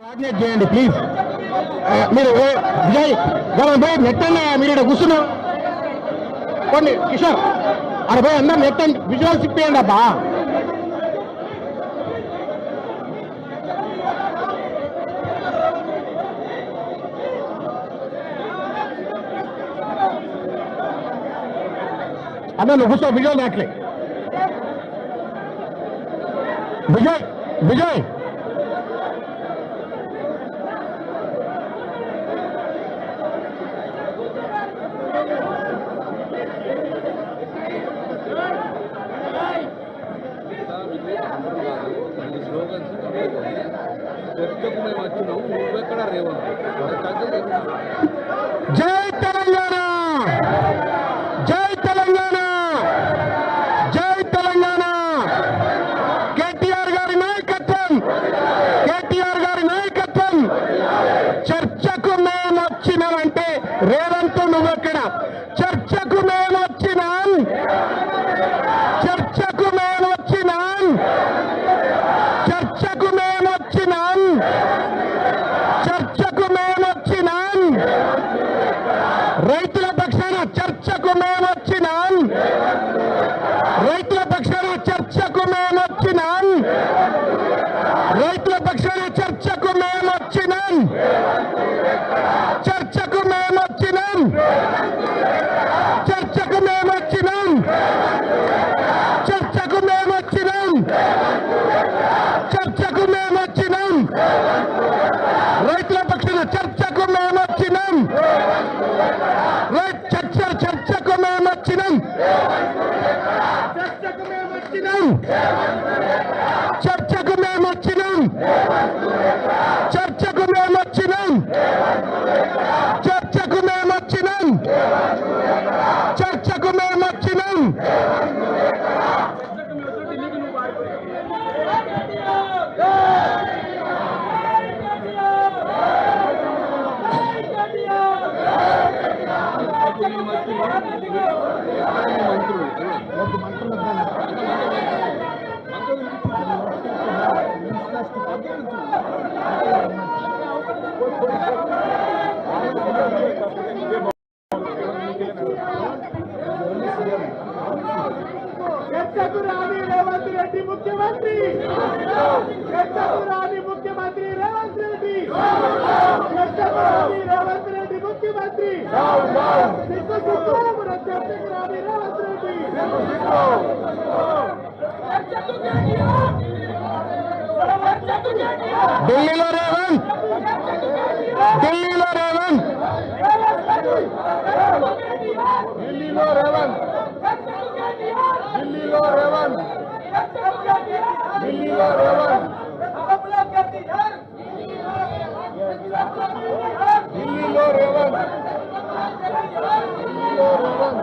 Coordinate చేయండి please మీరు విజయ్ గమన్ పోయి నెట్టండి మీరు ఇక్కడ కూర్చున్నాం? కొన్ని కిషోర్ అక్కడ పోయి అందరం నెట్టండి విజువల్స్ ఇప్పేయండి అబ్బా. అన్న నువ్వు కూర్చో విజయ్ దాట్లే. విజయ్ విజయ్ స్లోగన్స్ చర్చకు మేము వచ్చినాం నువ్వెక్కడ రేవంత్ జై తెలంగాణ! జై తెలంగాణ! జై తెలంగాణ! కేటీఆర్ గారి నాయకత్వం! కేటీఆర్ గారి నాయకత్వం! చర్చకు మేము వచ్చినామంటే రేవ నువ్వెక్కడ చర్చకు మేము వచ్చినాం చర్చకు మేము వచ్చినాం చర్చకు మేము వచ్చినాం చర్చకు మేము వచ్చినాం రైతుల పక్షాన చర్చకు మేము వచ్చినాం రైతుల పక్షాన చర్చకు మేము వచ్చినాం రైతుల పక్షాన చర్చకు మేము వచ్చినాం చర్చకు మేము వచ్చినాం చర్చకు మేము వచ్చినాం చర్చకు మేము వచ్చినాం చర్చకు మేము వచ్చినాం రైతుల పక్షాన చర్చకు మేము వచ్చినాం రైట్ చర్చ చర్చకు మేము వచ్చినాం చర్చకు మేము వచ్చినాం చర్చకు మేము వచ్చినాం చర్చకు మేము వచ్చినాం చర్చకు మేము వచ్చినాం చర్చకు మేము వచ్చినాం చర్చకు రాని రేవంత్ రెడ్డి ముఖ్యమంత్రి చర్చకు రాని ముఖ్యమంత్రి రేవంత్ రెడ్డి చర్చకు రాని రేవంత్ రెడ్డి ముఖ్యమంత్రి సిగ్గు సిగ్గు మన చర్చకు రాని రేవంత్ రెడ్డి ఢిల్లీలో రేవంత్ ఢిల్లీలో రేవంత్ ఢిల్లీలో రేవంత్ ఢిల్లీలో రేవంత్ ఢిల్లీలో రేవంత్ ఢిల్లీలో రేవంత్ ఢిల్లీలో రేవంత్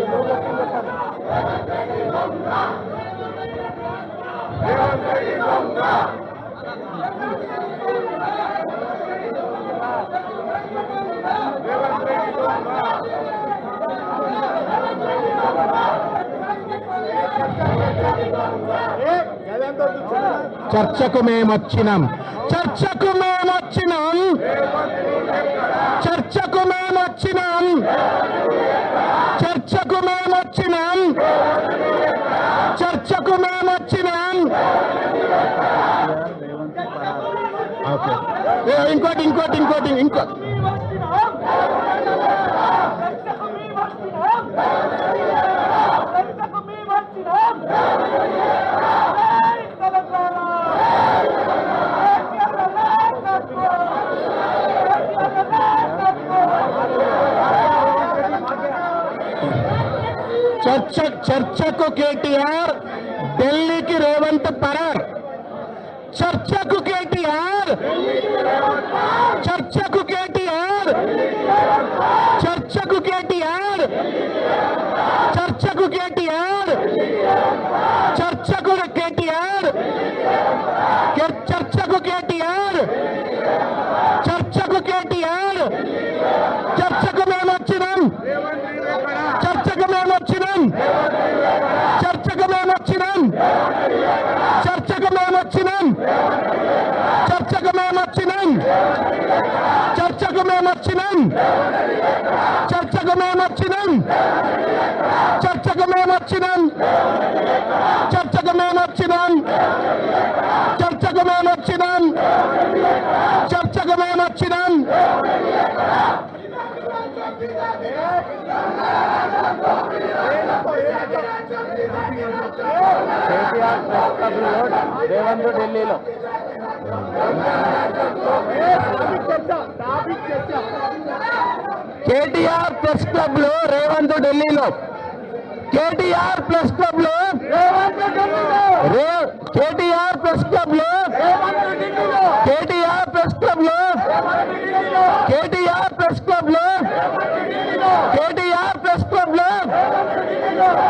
రేవంత్ చర్చకు మేమొచ్చినాం. చర్చకు మేమొచ్చినాం. చర్చకు మేమొచ్చినాం. చర్చకు మేమొచ్చినాం. చర్చకు మేమొచ్చినాం. ఇంకోటి ఇంకోటి ఇంకోటి ఇంకోటి. ఇంకో చర్చ చర్చకు చర్చకు మేము వచ్చినాం చర్చకు మేము వచ్చినాం చర్చకు మేము వచ్చినాం చర్చకు మేము వచ్చినాం చర్చకు మేము వచ్చినాం చర్చకు మేము వచ్చినాం చర్చకు మేము వచ్చినాం చర్చకు మేము వచ్చినాం చర్చకు మేము వచ్చినాం KTR press club road Revanth ఢిల్లీలో. కేటీఆర్ ప్రెస్ క్లబ్లో రేవంత్ ఢిల్లీలో కేటీఆర్ ప్రెస్ క్లబ్లో కేటీఆర్ ప్రెస్ క్లబ్లో కేటీఆర్ ప్రెస్ క్లబ్లో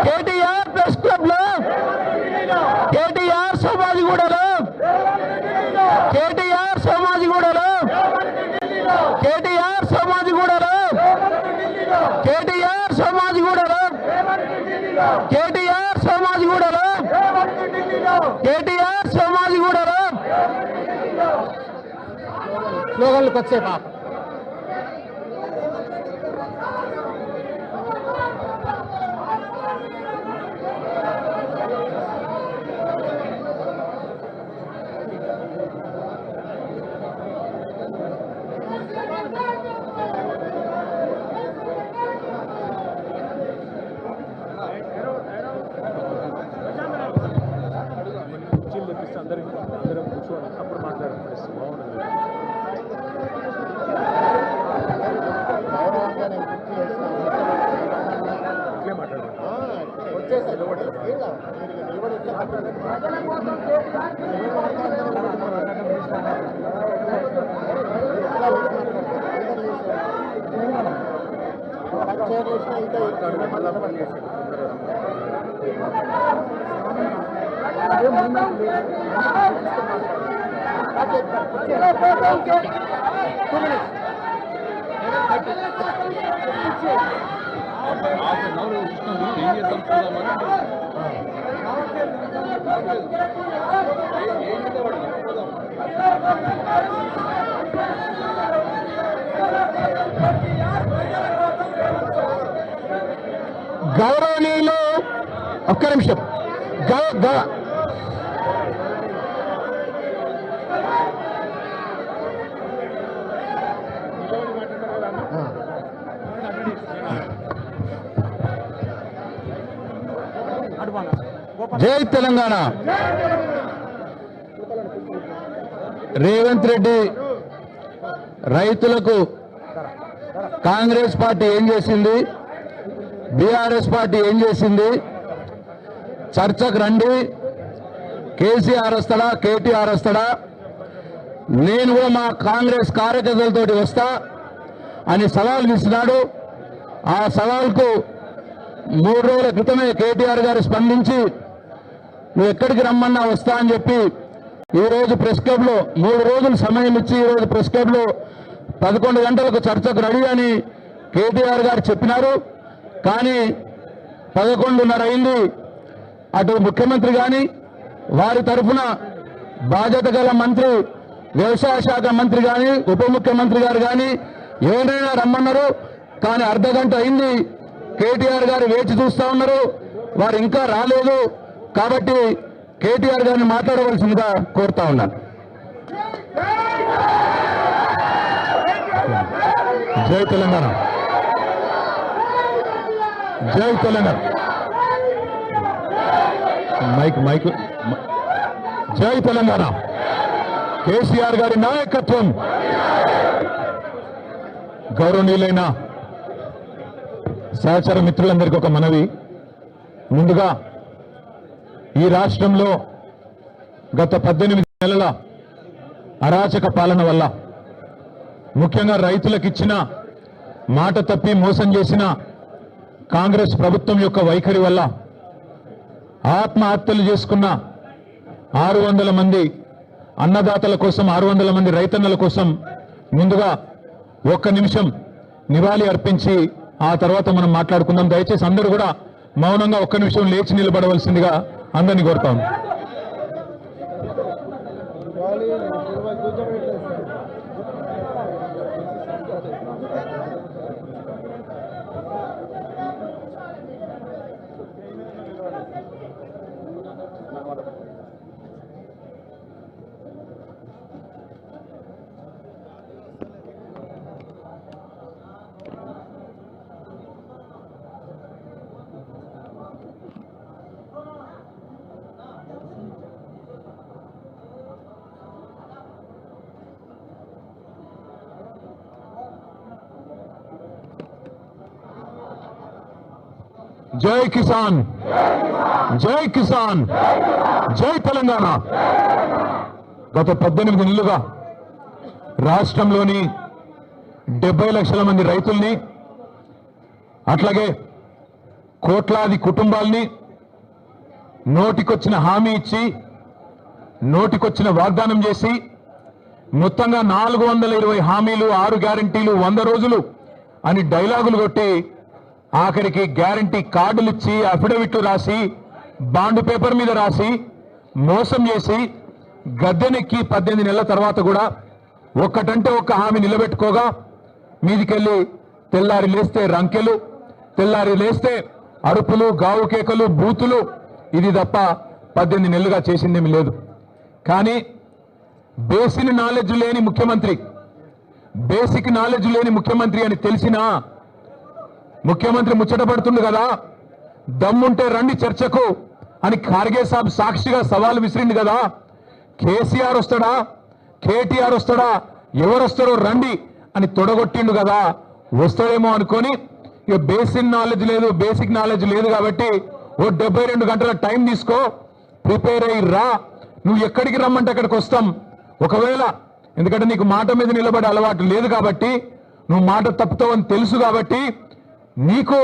కేటీఆర్ ప్రెస్ క్లబ్లో కేటీఆర్ సమాజిగూడలో కేటీఆర్ సమాజిగూడలో కేటీఆర్ సమాజిగూడలో కేటీఆర్ సమాజిగూడలో కేటీఆర్ సమాజిగూడలో కేటీఆర్ సమాజిగూడలో. స్లోగన్లకు వచ్చే పాప గౌరవనీయులు ఒక్క నిమిషం. గౌ- జై తెలంగాణ. రేవంత్ రెడ్డి రైతులకు కాంగ్రెస్ పార్టీ ఏం చేసింది? బీఆర్ఎస్ పార్టీ ఏం చేసింది? చర్చకు రండి. కేసీఆర్ వస్తాడా? కేటీఆర్ వస్తాడా? నేను కూడా మా కాంగ్రెస్ కార్యకర్తలతోటి వస్తా అని సవాల్ విసినాడు ఆ సవాల్కు మూడు రోజుల క్రితమే కేటీఆర్ గారు స్పందించి నువ్వు ఎక్కడికి రమ్మన్నా వస్తా అని చెప్పి ఈ రోజు ప్రెస్ క్లబ్లో మూడు రోజులు సమయం ఇచ్చి ఈ రోజు ప్రెస్ క్లబ్లో పదకొండు గంటలకు చర్చకు రెడీ అని కేటీఆర్ గారు చెప్పినారు. కానీ పదకొండున్నర అయింది. అటు ముఖ్యమంత్రి కానీ వారి తరఫున బాధ్యత గల మంత్రి వ్యవసాయ శాఖ మంత్రి కానీ ఉప ముఖ్యమంత్రి గారు కానీ ఎవరైనా రమ్మన్నారు. కానీ అర్ధ గంట అయింది. కేటీఆర్ గారు వేచి చూస్తా ఉన్నారు. వారు ఇంకా రాలేదు. కాబట్టి కేటీఆర్ గారిని మాట్లాడవలసిందిగా కోరుతా ఉన్నాను జై తెలంగాణ. జై తెలంగాణ. Mic mic. జై తెలంగాణ. కేసీఆర్ గారి నాయకత్వం. గౌరవనీయులైన సహచర మిత్రులందరికీ ఒక మనవి. ముందుగా ఈ రాష్ట్రంలో గత పద్దెనిమిది నెలల అరాచక పాలన వల్ల ముఖ్యంగా రైతులకు ఇచ్చిన మాట తప్పి మోసం చేసిన కాంగ్రెస్ ప్రభుత్వం యొక్క వైఖరి వల్ల ఆత్మహత్యలు చేసుకున్న ఆరు వందల మంది అన్నదాతల కోసం ఆరు వందల మంది రైతన్నల కోసం ముందుగా ఒక్క నిమిషం నివాళి అర్పించి ఆ తర్వాత మనం మాట్లాడుకుందాం. దయచేసి అందరూ కూడా మౌనంగా ఒక్క నిమిషం లేచి నిలబడవలసిందిగా అందరినీ కోరుతాం. జై కిసాన్. జై కిసాన్. జై తెలంగాణ. గత పద్దెనిమిది నెలలుగా రాష్ట్రంలోని డెబ్బై లక్షల మంది రైతుల్ని అట్లాగే కోట్లాది కుటుంబాల్ని నోటికొచ్చిన హామీ ఇచ్చి నోటికొచ్చిన వాగ్దానం చేసి మొత్తంగా నాలుగు వందల ఇరవై హామీలు ఆరు గ్యారంటీలు వంద రోజులు అని డైలాగులు కొట్టి ఆఖరికి గ్యారంటీ కార్డులు ఇచ్చి అఫిడవిట్లు రాసి బాండ్ పేపర్ మీద రాసి మోసం చేసి గద్దెనెక్కి పద్దెనిమిది నెలల తర్వాత కూడా ఒక్కటంటే ఒక్క హామీ నిలబెట్టుకోగా మీదికెళ్ళి తెల్లారి లేస్తే రంకెలు తెల్లారి లేస్తే అరుపులు గావు కేకలు బూతులు ఇది తప్ప పద్దెనిమిది నెలలుగా చేసిందేమి లేదు. కానీ బేసిక్ నాలెడ్జ్ లేని ముఖ్యమంత్రి బేసిక్ నాలెడ్జ్ లేని ముఖ్యమంత్రి అని తెలిసినా ముఖ్యమంత్రి ముచ్చట పడుతుండు కదా. దమ్ముంటే రండి చర్చకు అని ఖార్గే సాబ్ సాక్షిగా సవాల్ విసిరింది కదా. కేసీఆర్ వస్తాడా? కేటీఆర్ వస్తాడా? ఎవరు వస్తారో రండి అని తొడగొట్టిండు కదా. వస్తాడేమో అనుకొని ఇక బేసిక్ నాలెడ్జ్ లేదు బేసిక్ నాలెడ్జ్ లేదు కాబట్టి ఓ డెబ్బై రెండు గంటల టైం తీసుకో ప్రిపేర్ అయ్యి రా. నువ్వు ఎక్కడికి రమ్మంటే అక్కడికి వస్తాం. ఒకవేళ ఎందుకంటే నీకు మాట మీద నిలబడే అలవాటు లేదు కాబట్టి నువ్వు మాట తప్పుతావని తెలుసు కాబట్టి నీకు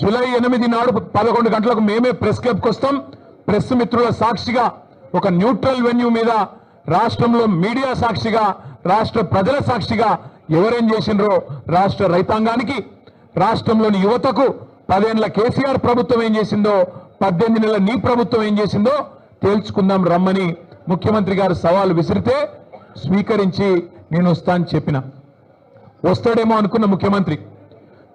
జూలై ఎనిమిది నాడు పదకొండు గంటలకు మేమే ప్రెస్ క్లబ్కి వస్తాం. ప్రెస్ మిత్రుల సాక్షిగా ఒక న్యూట్రల్ వెన్యూ మీద రాష్ట్రంలో మీడియా సాక్షిగా రాష్ట్ర ప్రజల సాక్షిగా ఎవరేం చేసినరో రాష్ట్ర రైతాంగానికి రాష్ట్రంలోని యువతకు పదేళ్ళ కేసీఆర్ ప్రభుత్వం ఏం చేసిందో పద్దెనిమిది నెలల నీ ప్రభుత్వం ఏం చేసిందో తేల్చుకుందాం రమ్మని ముఖ్యమంత్రి గారు సవాలు విసిరితే స్వీకరించి నేను వస్తా అని చెప్పిన. వస్తాడేమో అనుకున్న ముఖ్యమంత్రి.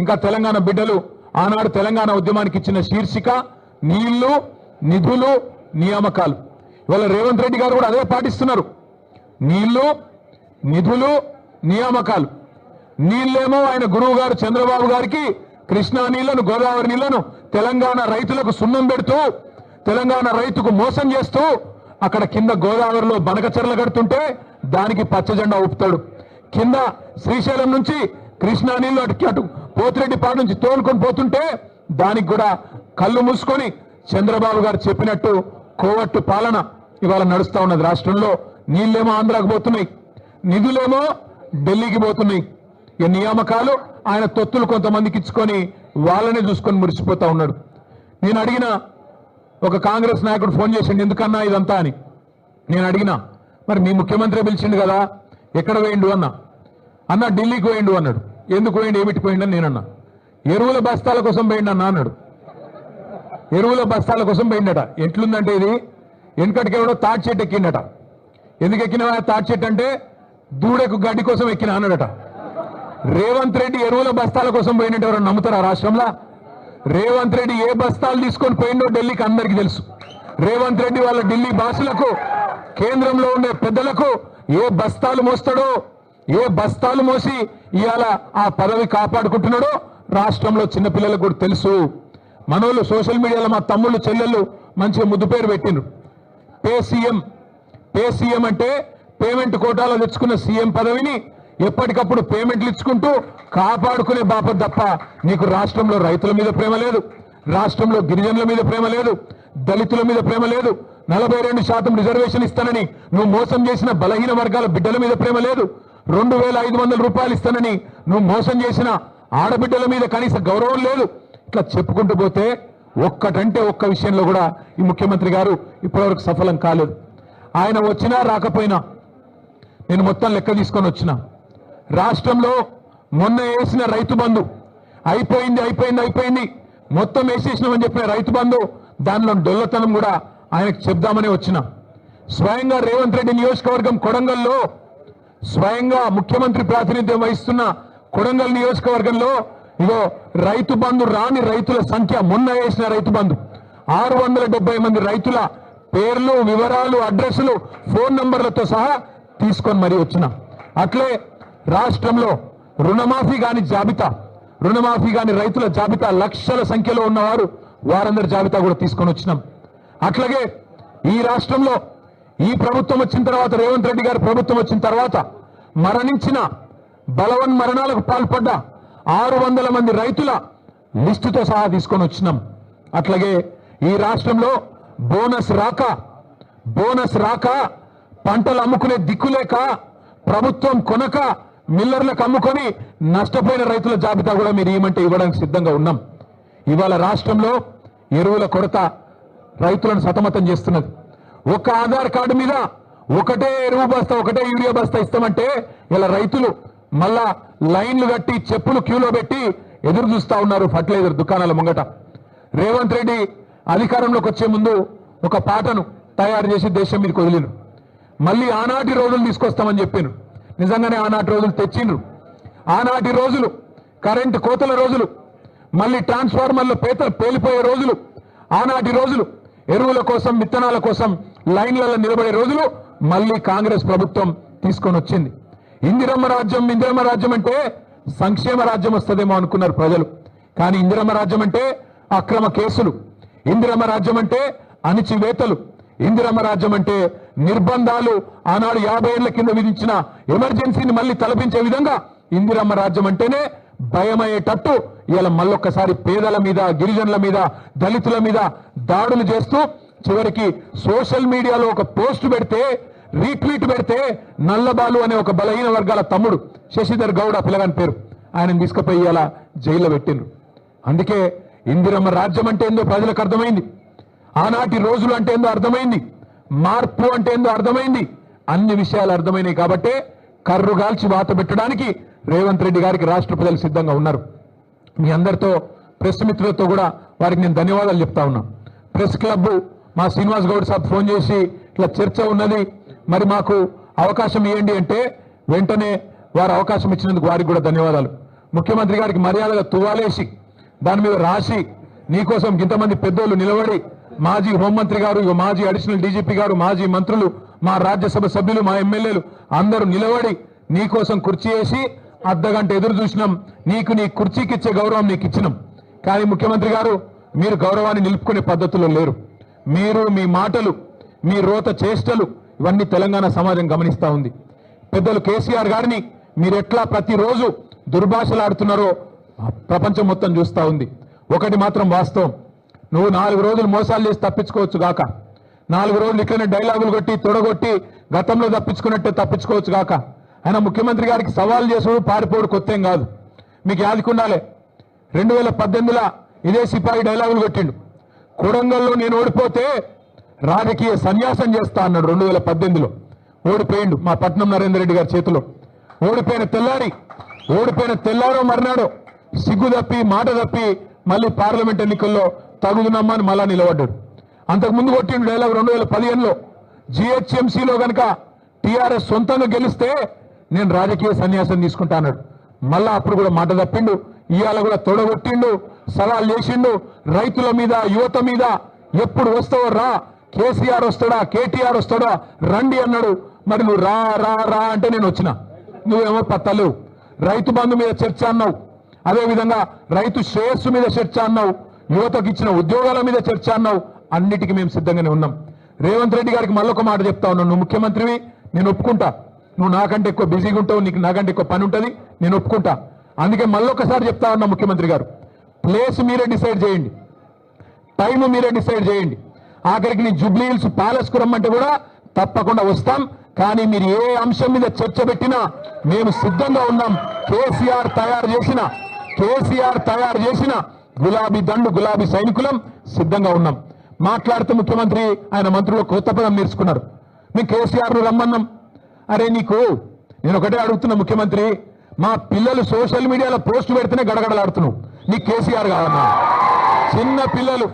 ఇంకా తెలంగాణ బిడ్డలు ఆనాడు తెలంగాణ ఉద్యమానికి ఇచ్చిన శీర్షిక నీళ్ళు నిధులు నియామకాలు. ఇవాళ రేవంత్ రెడ్డి గారు కూడా అదే పాటిస్తున్నారు. నీళ్ళు నిధులు నియామకాలు. నీళ్ళేమో ఆయన గురువు గారు చంద్రబాబు గారికి కృష్ణా నీళ్ళను గోదావరి నీళ్ళను తెలంగాణ రైతులకు సున్నం పెడుతూ తెలంగాణ రైతుకు మోసం చేస్తూ అక్కడ కింద గోదావరిలో బనకచెరలు కడుతుంటే దానికి పచ్చజెండా ఊపుతాడు. కింద శ్రీశైలం నుంచి కృష్ణా నీళ్ళు అటు అటు పోతిరెడ్డిపాడు నుంచి తోలుకొని పోతుంటే దానికి కూడా కళ్ళు మూసుకొని చంద్రబాబు గారు చెప్పినట్టు కోవట్టు పాలన ఇవాళ నడుస్తా ఉన్నది. రాష్ట్రంలో నీళ్ళేమో ఆంధ్రాకు పోతున్నాయి. నిధులేమో ఢిల్లీకి పోతున్నాయి. ఈ నియామకాలు ఆయన తొత్తులు కొంతమందికి ఇచ్చుకొని వాళ్ళనే చూసుకొని మురిసిపోతా ఉన్నాడు. నేను అడిగిన ఒక కాంగ్రెస్ నాయకుడు ఫోన్ చేసిండు ఎందుకన్నా ఇదంతా? అని. నేను అడిగినా మరి మీ ముఖ్యమంత్రి పిలిచిండు కదా ఎక్కడ వేయండు? అన్న. అన్న ఢిల్లీకి వేయండు అన్నాడు. ఎందుకు పోయిండు ఏమిటి పోయిండు అని నేనన్నా. ఎరువుల బస్తాల కోసం పోయిండు అన్న అన్నాడు. ఎరువుల బస్తాల కోసం పోయిండట. ఎట్లుందంటే ఇది? వెనుకటికి ఎవడో తాటి చెట్టు ఎక్కిండట. ఎందుకు ఎక్కినవా? తాటి చెట్టు అంటే దూడకు గడ్డి కోసం ఎక్కిన అన్నాడట. రేవంత్ రెడ్డి ఎరువుల బస్తాల కోసం పోయినట్టు ఎవరు నమ్ముతారా రాష్ట్రంలో? రేవంత్ రెడ్డి ఏ బస్తాలు తీసుకొని పోయిండో ఢిల్లీకి అందరికీ తెలుసు. రేవంత్ రెడ్డి వాళ్ళ ఢిల్లీ బాసులకు కేంద్రంలో ఉండే పెద్దలకు ఏ బస్తాలు మోస్తాడో ఏ బస్తాలు మోసి ఇవాళ ఆ పదవి కాపాడుకుంటున్నాడో రాష్ట్రంలో చిన్నపిల్లలకు కూడా తెలుసు. మనోళ్ళు సోషల్ మీడియాలో మా తమ్ముళ్ళు చెల్లెళ్ళు మంచిగా ముద్దు పేరు పెట్టిండ్రు. పేసీఎం పేసీఎం అంటే పేమెంట్ కోటాలో తెచ్చుకున్న సీఎం పదవిని ఎప్పటికప్పుడు పేమెంట్లు ఇచ్చుకుంటూ కాపాడుకునే బాప తప్ప నీకు రాష్ట్రంలో రైతుల మీద ప్రేమ లేదు రాష్ట్రంలో గిరిజనుల మీద ప్రేమ లేదు దళితుల మీద ప్రేమ లేదు నలభై రెండు శాతం రిజర్వేషన్ ఇస్తానని నువ్వు మోసం చేసిన బలహీన వర్గాల బిడ్డల మీద ప్రేమ లేదు రెండు వేల ఐదు వందల రూపాయలు ఇస్తానని నువ్వు మోసం చేసిన ఆడబిడ్డల మీద కనీస గౌరవం లేదు. ఇట్లా చెప్పుకుంటూ పోతే ఒక్కటంటే ఒక్క విషయంలో కూడా ఈ ముఖ్యమంత్రి గారు ఇప్పటివరకు సఫలం కాలేదు. ఆయన వచ్చినా రాకపోయినా నేను మొత్తం లెక్క తీసుకొని వచ్చిన. రాష్ట్రంలో మొన్న వేసిన రైతు బంధు అయిపోయింది అయిపోయింది అయిపోయింది. మొత్తం వేసేసినామని చెప్పిన రైతు బంధు దానిలో డొల్లతనం కూడా ఆయనకు చెప్దామని వచ్చిన. స్వయంగా రేవంత్ రెడ్డి నియోజకవర్గం కొడంగల్లో స్వయంగా ముఖ్యమంత్రి ప్రాతినిధ్యం వహిస్తున్న కొడంగల్ నియోజకవర్గంలో ఇగో రైతు బంధు రాని రైతుల సంఖ్య మొన్న వేసిన రైతు బంధు. ఆరు వందల డెబ్బై మంది రైతుల పేర్లు వివరాలు అడ్రస్లు ఫోన్ నంబర్లతో సహా తీసుకొని మరీ వచ్చిన. అట్లే రాష్ట్రంలో రుణమాఫీ కాని జాబితా రుణమాఫీ కాని రైతుల జాబితా లక్షల సంఖ్యలో ఉన్నవారు వారందరి జాబితా కూడా తీసుకొని వచ్చినాం. అట్లాగే ఈ రాష్ట్రంలో ఈ ప్రభుత్వం వచ్చిన తర్వాత రేవంత్ రెడ్డి గారి ప్రభుత్వం వచ్చిన తర్వాత మరణించిన బలవన్ మరణాలకు పాల్పడ్డ ఆరు వందల మంది రైతుల లిస్టుతో సహా తీసుకొని వచ్చినాం. అట్లాగే ఈ రాష్ట్రంలో బోనస్ రాక బోనస్ రాక పంటలు అమ్ముకునే దిక్కులేక ప్రభుత్వం కొనక మిల్లర్లకు అమ్ముకొని నష్టపోయిన రైతుల జాబితా కూడా మీరు ఏమంటే ఇవ్వడానికి సిద్ధంగా ఉన్నాం. ఇవాళ రాష్ట్రంలో ఎరువుల కొరత రైతులను సతమతం చేస్తున్నది. ఒక ఆధార్ కార్డు మీద ఒకటే ఎరువు బస్తా ఒకటే యూరియా బస్తా ఇస్తామంటే ఇలా రైతులు మళ్ళా లైన్లు కట్టి చెప్పులు క్యూలో పెట్టి ఎదురు చూస్తా ఉన్నారు ఫర్టిలైజర్ దుకాణాల ముంగట. రేవంత్ రెడ్డి అధికారంలోకి వచ్చే ముందు ఒక పాటను తయారు చేసి దేశం మీదకి వదిలిను మళ్ళీ ఆనాటి రోజులు తీసుకొస్తామని చెప్పాను నిజంగానే ఆనాటి రోజులు తెచ్చిండ్రు. ఆనాటి రోజులు కరెంటు కోతల రోజులు మళ్ళీ ట్రాన్స్ఫార్మర్లు పేతలు పేలిపోయే రోజులు ఆనాటి రోజులు ఎరువుల కోసం విత్తనాల కోసం లైన్లలో నిలబడే రోజులు మళ్ళీ కాంగ్రెస్ ప్రభుత్వం తీసుకొని వచ్చింది. ఇందిరమ్మ రాజ్యం ఇందిరమ్మ రాజ్యం అంటే సంక్షేమ రాజ్యం వస్తుందేమో అనుకున్నారు ప్రజలు. కానీ ఇందిరమ్మ రాజ్యం అంటే అక్రమ కేసులు. ఇందిరమ్మ రాజ్యం అంటే అణిచివేతలు. ఇందిరమ్మ రాజ్యం అంటే నిర్బంధాలు ఆనాడు యాభై ఏళ్ళ కింద విధించిన ఎమర్జెన్సీని మళ్ళీ తలపించే విధంగా ఇందిరమ్మ రాజ్యం అంటేనే భయమయ్యేటట్టు ఇలా మళ్ళొక్కసారి పేదల మీద గిరిజనుల మీద దళితుల మీద దాడులు చేస్తూ చివరికి సోషల్ మీడియాలో ఒక పోస్ట్ పెడితే రీట్వీట్ పెడితే నల్లబాలు అనే ఒక బలహీన వర్గాల తమ్ముడు శశిధర్ గౌడ పిల్లగాని పేరు. ఆయన తీసుకుపోయి అలా జైల్లో పెట్టిండ్రు. అందుకే ఇందిరమ్మ రాజ్యం అంటే ఏందో ప్రజలకు అర్థమైంది. ఆనాటి రోజులు అంటే ఏందో అర్థమైంది. మార్పు అంటే ఏందో అర్థమైంది. అన్ని విషయాలు అర్థమైనాయి కాబట్టే కర్రుగాల్చి వాత పెట్టడానికి రేవంత్ రెడ్డి గారికి రాష్ట్ర ప్రజలు సిద్ధంగా ఉన్నారు. మీ అందరితో ప్రెస్ మిత్రులతో కూడా వారికి నేను ధన్యవాదాలు చెప్తా ఉన్నా. ప్రెస్ క్లబ్ మా శ్రీనివాస్ గౌడ్ సాబ్ ఫోన్ చేసి ఇట్లా చర్చ ఉన్నది మరి మాకు అవకాశం ఇవ్వండి అంటే వెంటనే వారు అవకాశం ఇచ్చినందుకు వారికి కూడా ధన్యవాదాలు. ముఖ్యమంత్రి గారికి మర్యాదగా తువాలేసి దాని మీద రాసి నీకోసం ఇంతమంది పెద్దోళ్ళు నిలబడి మాజీ హోంమంత్రి గారు మాజీ అడిషనల్ డీజీపీ గారు మాజీ మంత్రులు మా రాజ్యసభ సభ్యులు మా ఎమ్మెల్యేలు అందరూ నిలబడి నీకోసం కుర్చీ వేసి అర్ధగంట ఎదురు చూసినాం. నీకు నీ కుర్చీకి ఇచ్చే గౌరవం నీకు ఇచ్చినాం కానీ ముఖ్యమంత్రి గారు మీరు గౌరవాన్ని నిలుపుకునే పద్ధతుల్లో లేరు. మీరు మీ మాటలు మీ రోత చేష్టలు ఇవన్నీ తెలంగాణ సమాజం గమనిస్తా ఉంది. పెద్దలు కేసీఆర్ గారిని మీరు ఎట్లా ప్రతిరోజు దుర్భాషలాడుతున్నారో ప్రపంచం మొత్తం చూస్తా ఉంది. ఒకటి మాత్రం వాస్తవం. నువ్వు నాలుగు రోజులు మోసాలు చేసి తప్పించుకోవచ్చు గాక నాలుగు రోజులు ఇట్లనే డైలాగులు కొట్టి తొడగొట్టి గతంలో తప్పించుకున్నట్టే తప్పించుకోవచ్చు గాక ఆయన ముఖ్యమంత్రి గారికి సవాల్ చేసుడు పారిపోడు కొత్తేం కాదు. మీకు యాదికుండాలే రెండు వేల పద్దెనిమిదిలో ఇదే సిపాయి డైలాగులు కొట్టిండు. కొడంగల్లో నేను ఓడిపోతే రాజకీయ సన్యాసం చేస్తా అన్నాడు రెండు వేల పద్దెనిమిదిలో. ఓడిపోయిండు మా పట్నం నరేందర్ రెడ్డి గారి చేతిలో. ఓడిపోయిన తెల్లారి ఓడిపోయిన తెల్లారో మర్నాడో సిగ్గు తప్పి మాట తప్పి మళ్ళీ పార్లమెంట్ ఎన్నికల్లో తగుదునమ్మని మళ్ళా నిలబడ్డాడు. అంతకు ముందు కొట్టిండు డైలాగ్ రెండు వేల పదిహేనులో. జిహెచ్ఎంసీలో కనుక టీఆర్ఎస్ సొంతంగా గెలిస్తే నేను రాజకీయ సన్యాసం తీసుకుంటా అన్నాడు. మళ్ళా అప్పుడు కూడా మాట తప్పిండు ఇవాళ కూడా తొడగొట్టిండు సలహా చేసిండు. రైతుల మీద యువత మీద ఎప్పుడు వస్తావో రా. కేసీఆర్ వస్తాడా? కేటీఆర్ వస్తాడా? రండి అన్నాడు. మరి నువ్వు రా రా రా అంటే నేను వచ్చిన. నువ్వేమో పత్తలేవు రైతు బంధు మీద చర్చ అన్నావు. అదేవిధంగా రైతు శ్రేయస్సు మీద చర్చ అన్నావు. యువతకు ఇచ్చిన ఉద్యోగాల మీద చర్చ అన్నావు. అన్నిటికీ మేము సిద్ధంగానే ఉన్నాం. రేవంత్ రెడ్డి గారికి మళ్ళొక మాట చెప్తా ఉన్నాను నువ్వు ముఖ్యమంత్రివి నేను ఒప్పుకుంటా. నువ్వు నాకంటే ఎక్కువ బిజీగా ఉంటావు నీకు నాకంటే ఎక్కువ పని ఉంటుంది నేను ఒప్పుకుంటా. అందుకే మళ్ళొకసారి చెప్తా ఉన్నా ముఖ్యమంత్రి గారు. ప్లేస్ మీరే డిసైడ్ చేయండి. టైం మీరే డిసైడ్ చేయండి. ఆఖరికి నీ జూబ్లీ హిల్స్ రమ్మంటే కూడా తప్పకుండా వస్తాం. కానీ మీరు ఏ అంశం మీద చర్చ పెట్టినా మేము సిద్ధంగా ఉన్నాం. కేసీఆర్ తయారు చేసిన కేసీఆర్ తయారు చేసిన గులాబీ దండు గులాబీ సైనికులం సిద్ధంగా ఉన్నాం. మాట్లాడుతూ ముఖ్యమంత్రి ఆయన మంత్రులు కొత్త పదం నేర్చుకున్నారు. మేము కేసీఆర్ను రమ్మన్నాం. అరే నీకు నేను ఒకటే అడుగుతున్నా ముఖ్యమంత్రి మా పిల్లలు సోషల్ మీడియాలో పోస్టు పెడితేనే గడగడలాడుతున్నావు. నీకు కేసీఆర్ కావన్నా చిన్న పిల్లలు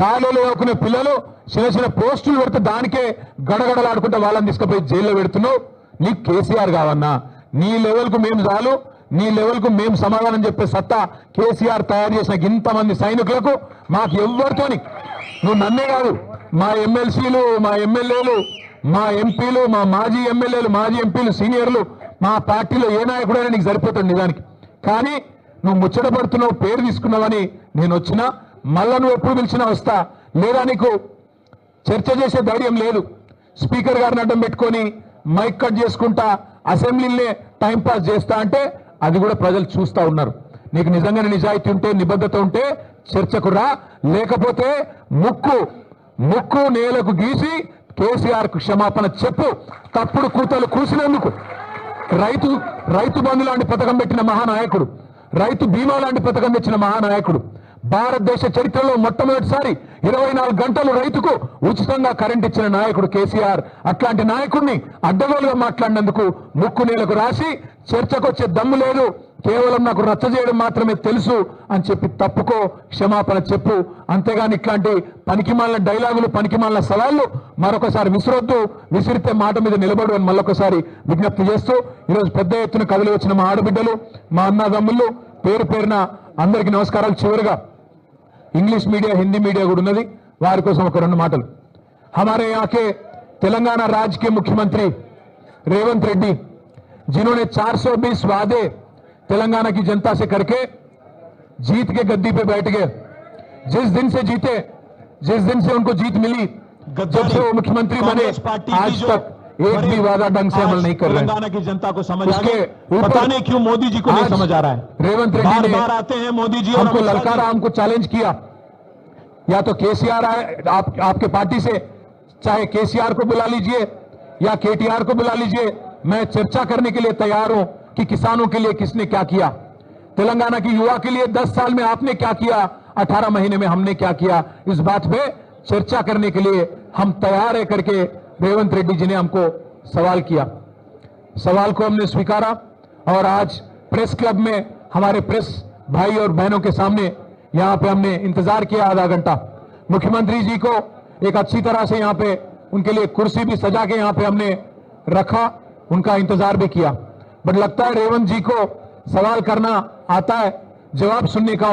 కాలేలు వేసుకునే పిల్లలు చిన్న చిన్న పోస్టులు పెడితే దానికే గడగడలాడుకుంటే వాళ్ళని తీసుకుపోయి జైల్లో పెడుతున్నావు. నీకు కేసీఆర్ కావన్నా నీ లెవెల్కు మేము చాలు. నీ లెవెల్కు మేము సమాధానం చెప్పే సత్తా కేసీఆర్ తయారు చేసిన ఇంతమంది సైనికులకు మాకు ఎవరితోని నువ్వు నన్నే కాదు మా ఎమ్మెల్సీలు మా ఎమ్మెల్యేలు మా ఎంపీలు మా మాజీ ఎమ్మెల్యేలు మాజీ ఎంపీలు సీనియర్లు మా పార్టీలో ఏ నాయకుడైనా నీకు సరిపోతుంది నిజానికి. కానీ నువ్వు ముచ్చటపడుతున్నావు పేరు తీసుకున్నావని నేను వచ్చినా మళ్ళా నువ్వు ఎప్పుడు పిలిచినా వస్తా. లేదా నీకు చర్చ చేసే ధైర్యం లేదు. స్పీకర్ గారిని అడ్డం పెట్టుకొని మైక్ కట్ చేసుకుంటా అసెంబ్లీనే టైంపాస్ చేస్తా అంటే అది కూడా ప్రజలు చూస్తా ఉన్నారు. నీకు నిజంగానే నిజాయితీ ఉంటే నిబద్ధత ఉంటే చర్చకు రా. లేకపోతే ముక్కు ముక్కు నేలకు గీసి కేసీఆర్కు క్షమాపణ చెప్పు. తప్పుడు కూతలు కూసినందుకు రైతు రైతు బంధు లాంటి పథకం పెట్టిన మహానాయకుడు. రైతు బీమా లాంటి పథకం తెచ్చిన మహానాయకుడు. భారతదేశ చరిత్రలో మొట్టమొదటిసారి ఇరవై నాలుగు గంటలు రైతుకు ఉచితంగా కరెంట్ ఇచ్చిన నాయకుడు కేసీఆర్. అట్లాంటి నాయకుడిని అడ్డగోలుగా మాట్లాడినందుకు ముక్కు నీళ్ళకు రాసి చర్చకొచ్చే దమ్ము లేదు. కేవలం నాకు రచ్చ చేయడం మాత్రమే తెలుసు అని చెప్పి తప్పుకో క్షమాపణ చెప్పు అంతేగాని ఇట్లాంటి పనికిమాలిన డైలాగులు పనికిమాలిన సవాళ్లు మరొకసారి విసిరొద్దు విసిరితే మాట మీద నిలబడు అని మళ్ళొకసారి విజ్ఞప్తి చేస్తూ ఈరోజు పెద్ద ఎత్తున కదిలి వచ్చిన మా ఆడబిడ్డలు మా అన్నదమ్ముళ్ళు పేరు పేరున అందరికీ నమస్కారాలు చివరిగా ఇంగ్లీష్ మీడియా హిందీ మీడియా కూడా ఉన్నది వారి కోసం ఒక రెండు మాటలు हमारे यहाँ के तेलंगाना राज्य के मुख्यमंत्री रेवंत रेड्डी जिन्होंने 420 वादे तेलंगाना की जनता से करके जीत के गद्दी पे बैठ गए। जिस दिन से जीते जिस दिन से उनको जीत मिली जब से वो मुख्यमंत्री बने। आज तक एक भी वादा ढंग से अमल नहीं कर रहे तेलंगाना की जनता को समझ उसके पता नहीं क्यों मोदी जी को नहीं समझ आ रहा है। रेवंत रेड्डी ने बार आते हैं मोदी जी हमको। ललकारा हमको चैलेंज किया। या तो केसीआर आए आप आपके पार्टी से चाहे केसीआर को बुला लीजिए या केटीआर को बुला लीजिए मैं चर्चा करने के लिए तैयार हूँ। कि किसानों के लिए किसने क्या किया? तेलंगाना की युवा के लिए 10 साल में आपने क्या किया? 18 महीने में हमने क्या किया? इस बात पे चर्चा करने के लिए हम तैयार है करके रेवंत रेड्डी जी ने हमको सवाल किया। सवाल को हमने स्वीकारा और आज प्रेस क्लब में हमारे प्रेस भाई और बहनों के सामने यहाँ पे हमने इंतज़ार किया आधा घंटा। मुख्यमंत्री जी को एक अच्छी तरह से यहाँ पे उनके लिए कुर्सी भी सजा के यहाँ पे हमने रखा, उनका इंतज़ार भी किया। बट लगता है रेवंत जी को सवाल करना आता है जवाब सुनने का